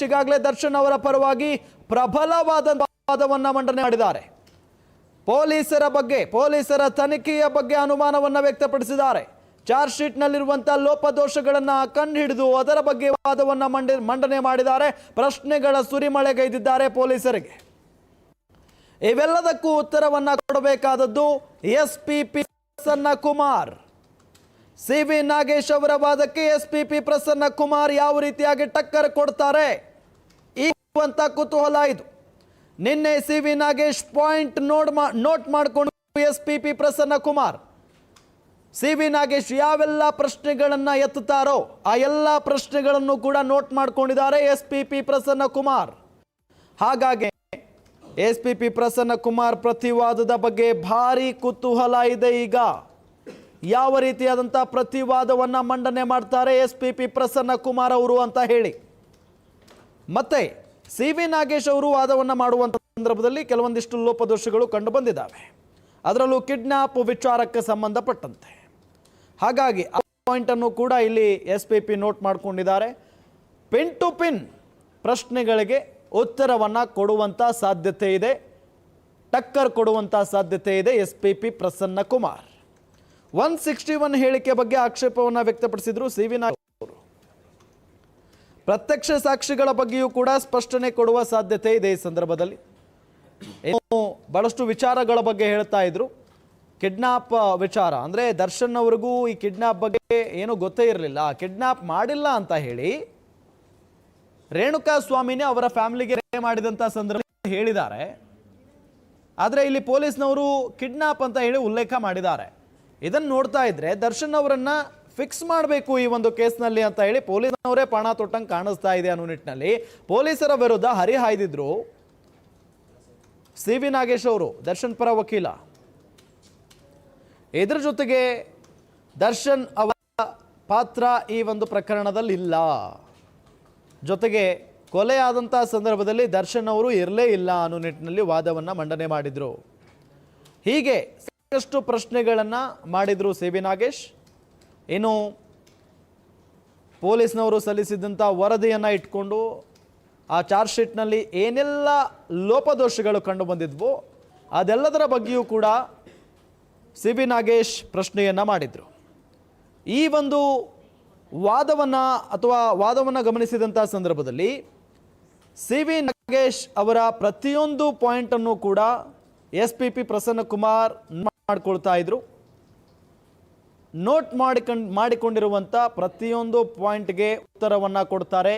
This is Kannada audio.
ನಾಗೇಶ್ ಈಗಾಗಲೇ ದರ್ಶನ್ ಅವರ ಪರವಾಗಿ ಪ್ರಬಲವಾದ ವಾದವನ್ನ ಮಂಡನೆ ಮಾಡಿದ್ದಾರೆ. ಪೊಲೀಸರ ಬಗ್ಗೆ, ಪೊಲೀಸರ ತನಿಖೆಯ ಬಗ್ಗೆ ಅನುಮಾನವನ್ನ ವ್ಯಕ್ತಪಡಿಸಿದ್ದಾರೆ. ಚಾರ್ಜ್ ಶೀಟ್ ಶೀಟ್ನಲ್ಲಿರುವಂತಹ ಲೋಪದೋಷಗಳನ್ನ ಕಂಡುಹಿಡಿದು ಅದರ ಬಗ್ಗೆ ವಾದವನ್ನ ಮಂಡಿ, ಮಂಡನೆ ಮಾಡಿದ್ದಾರೆ. ಪ್ರಶ್ನೆಗಳ ಸುರಿಮಳೆಗೈದಿದ್ದಾರೆ ಪೊಲೀಸರಿಗೆ. ಇವೆಲ್ಲದಕ್ಕೂ ಉತ್ತರವನ್ನ ಕೊಡಬೇಕಾದದ್ದು S P P Prasanna Kumar C V Nagesh ಅವರ ವಾದಕ್ಕೆ S P P Prasanna Kumar ಯಾವ ರೀತಿಯಾಗಿ ಟಕ್ಕರ್ ಕೊಡ್ತಾರೆ? ಈಗುವಂತ ಕುತೂಹಲ ಇದು. ನಿನ್ನೆ ಸಿ ವಿ ನಾಗೇಶ್ ಪಾಯಿಂಟ್ ನೋಡ್ ನೋಟ್ ಮಾಡಿಕೊಂಡು S P P Prasanna Kumar C V Nagesh ಯಾವೆಲ್ಲ ಪ್ರಶ್ನೆಗಳನ್ನ ಎತ್ತುತ್ತಾರೋ ಆ ಎಲ್ಲ ಪ್ರಶ್ನೆಗಳನ್ನು ಕೂಡ ನೋಟ್ ಮಾಡಿಕೊಂಡಿದ್ದಾರೆ S P P Prasanna Kumar ಹಾಗಾಗಿ S P P Prasanna Kumar ಪ್ರತಿವಾದದ ಬಗ್ಗೆ ಭಾರಿ ಕುತೂಹಲ ಇದೆ ಈಗ. ಯಾವ ರೀತಿಯಾದಂಥ ಪ್ರತಿವಾದವನ್ನು ಮಂಡನೆ ಮಾಡ್ತಾರೆ S P P Prasanna Kumar ಅವರು ಅಂತ ಹೇಳಿ. ಮತ್ತೆ ಸಿ ವಿ ನಾಗೇಶ್ ಅವರು ವಾದವನ್ನು ಮಾಡುವಂಥ ಸಂದರ್ಭದಲ್ಲಿ ಕೆಲವೊಂದಿಷ್ಟು ಲೋಪದೋಷಗಳು ಕಂಡು ಬಂದಿದ್ದಾವೆ. ಅದರಲ್ಲೂ ಕಿಡ್ನಾಪ್ ವಿಚಾರಕ್ಕೆ ಸಂಬಂಧಪಟ್ಟಂತೆ. ಹಾಗಾಗಿ ಆ ಪಾಯಿಂಟನ್ನು ಕೂಡ ಇಲ್ಲಿ ಎಸ್ ಪಿ ಪಿ ನೋಟ್ ಮಾಡಿಕೊಂಡಿದ್ದಾರೆ. ಪಿನ್ ಟು ಪಿನ್ ಪ್ರಶ್ನೆಗಳಿಗೆ ಉತ್ತರವನ್ನು ಕೊಡುವಂಥ ಸಾಧ್ಯತೆ ಇದೆ. ಟಕ್ಕರ್ ಕೊಡುವಂಥ ಸಾಧ್ಯತೆ ಇದೆ S P P Prasanna Kumar. One sixty one ಹೇಳಿಕೆ ಬಗ್ಗೆ ಆಕ್ಷೇಪವನ್ನು ವ್ಯಕ್ತಪಡಿಸಿದ್ರು ಸಿ ವಿ ಪ್ರತ್ಯಕ್ಷ ಸಾಕ್ಷಿಗಳ ಬಗ್ಗೆಯೂ ಕೂಡ ಸ್ಪಷ್ಟನೆ ಕೊಡುವ ಸಾಧ್ಯತೆ ಇದೆ ಈ ಸಂದರ್ಭದಲ್ಲಿ. ಏನು ಬಹಳಷ್ಟು ವಿಚಾರಗಳ ಬಗ್ಗೆ ಹೇಳ್ತಾ ಇದ್ರು. ಕಿಡ್ನಾಪ್ ವಿಚಾರ. ಅಂದರೆ ದರ್ಶನ್ ಅವ್ರಿಗೂ ಈ ಕಿಡ್ನಾಪ್ ಬಗ್ಗೆ ಏನು ಗೊತ್ತೇ ಇರಲಿಲ್ಲ. ಕಿಡ್ನಾಪ್ ಮಾಡಿಲ್ಲ ಅಂತ ಹೇಳಿ ರೇಣುಕಾ ಸ್ವಾಮಿನೇ ಅವರ ಫ್ಯಾಮಿಲಿಗೆ ಮಾಡಿದಂತ ಸಂದರ್ಭ ಹೇಳಿದ್ದಾರೆ. ಆದರೆ ಇಲ್ಲಿ ಪೊಲೀಸ್ನವರು ಕಿಡ್ನಾಪ್ ಅಂತ ಹೇಳಿ ಉಲ್ಲೇಖ ಮಾಡಿದ್ದಾರೆ. ಇದನ್ನು ನೋಡ್ತಾ ಇದ್ರೆ ದರ್ಶನ್ ಅವರನ್ನ ಫಿಕ್ಸ್ ಮಾಡಬೇಕು ಈ ಒಂದು ಕೇಸ್ನಲ್ಲಿ ಅಂತ ಹೇಳಿ ಪೊಲೀಸ್ನವರೇ ಪಣ ತೊಟ್ಟಂಗೆ ಕಾಣಿಸ್ತಾ ಇದೆ ಅನ್ನೋ ನಿಟ್ಟಿನಲ್ಲಿ ಪೊಲೀಸರ ವಿರುದ್ಧ ಹರಿಹಾಯ್ದಿದ್ರು ಸಿ ವಿ ನಾಗೇಶ್ ಅವರು, ದರ್ಶನ್ ಪರ ವಕೀಲ. ಇದ್ರ ಜೊತೆಗೆ ದರ್ಶನ್ ಅವರ ಪಾತ್ರ ಈ ಒಂದು ಪ್ರಕರಣದಲ್ಲಿ ಇಲ್ಲ. ಜೊತೆಗೆ ಕೊಲೆ ಆದಂಥ ಸಂದರ್ಭದಲ್ಲಿ ದರ್ಶನ್ ಅವರು ಇರಲೇ ಇಲ್ಲ ಅನ್ನೋ ನಿಟ್ಟಿನಲ್ಲಿ ವಾದವನ್ನು ಮಂಡನೆ ಮಾಡಿದರು. ಹೀಗೆ ಸಾಕಷ್ಟು ಪ್ರಶ್ನೆಗಳನ್ನು ಮಾಡಿದರು ಸಿ ನಾಗೇಶ್. ಇನ್ನು ಪೊಲೀಸ್ನವರು ಸಲ್ಲಿಸಿದಂಥ ವರದಿಯನ್ನು ಇಟ್ಕೊಂಡು ಆ ಚಾರ್ಜ್ ಶೀಟ್ನಲ್ಲಿ ಏನೆಲ್ಲ ಲೋಪದೋಷಗಳು ಕಂಡು ಬಂದಿದ್ವು ಅದೆಲ್ಲದರ ಬಗ್ಗೆಯೂ ಕೂಡ ಸಿ ಬಿ ನಾಗೇಶ್ ಪ್ರಶ್ನೆಯನ್ನು ಮಾಡಿದರು. ಈ ಒಂದು ವಾದವನ್ನು ಅಥವಾ ವಾದವನ್ನು ಗಮನಿಸಿದಂಥ ಸಂದರ್ಭದಲ್ಲಿ ಸಿ ವಿ ನಾಗೇಶ್ ಅವರ ಪ್ರತಿಯೊಂದು ಪಾಯಿಂಟನ್ನು ಕೂಡ S P P Prasanna Kumar ಮಾಡ್ಕೊಳ್ತಾ ಇದ್ರು. ನೋಟ್ ಮಾಡಿಕೊಂಡ್ ಮಾಡಿಕೊಂಡಿರುವಂಥ ಪ್ರತಿಯೊಂದು ಪಾಯಿಂಟ್ಗೆ ಉತ್ತರವನ್ನು ಕೊಡ್ತಾರೆ.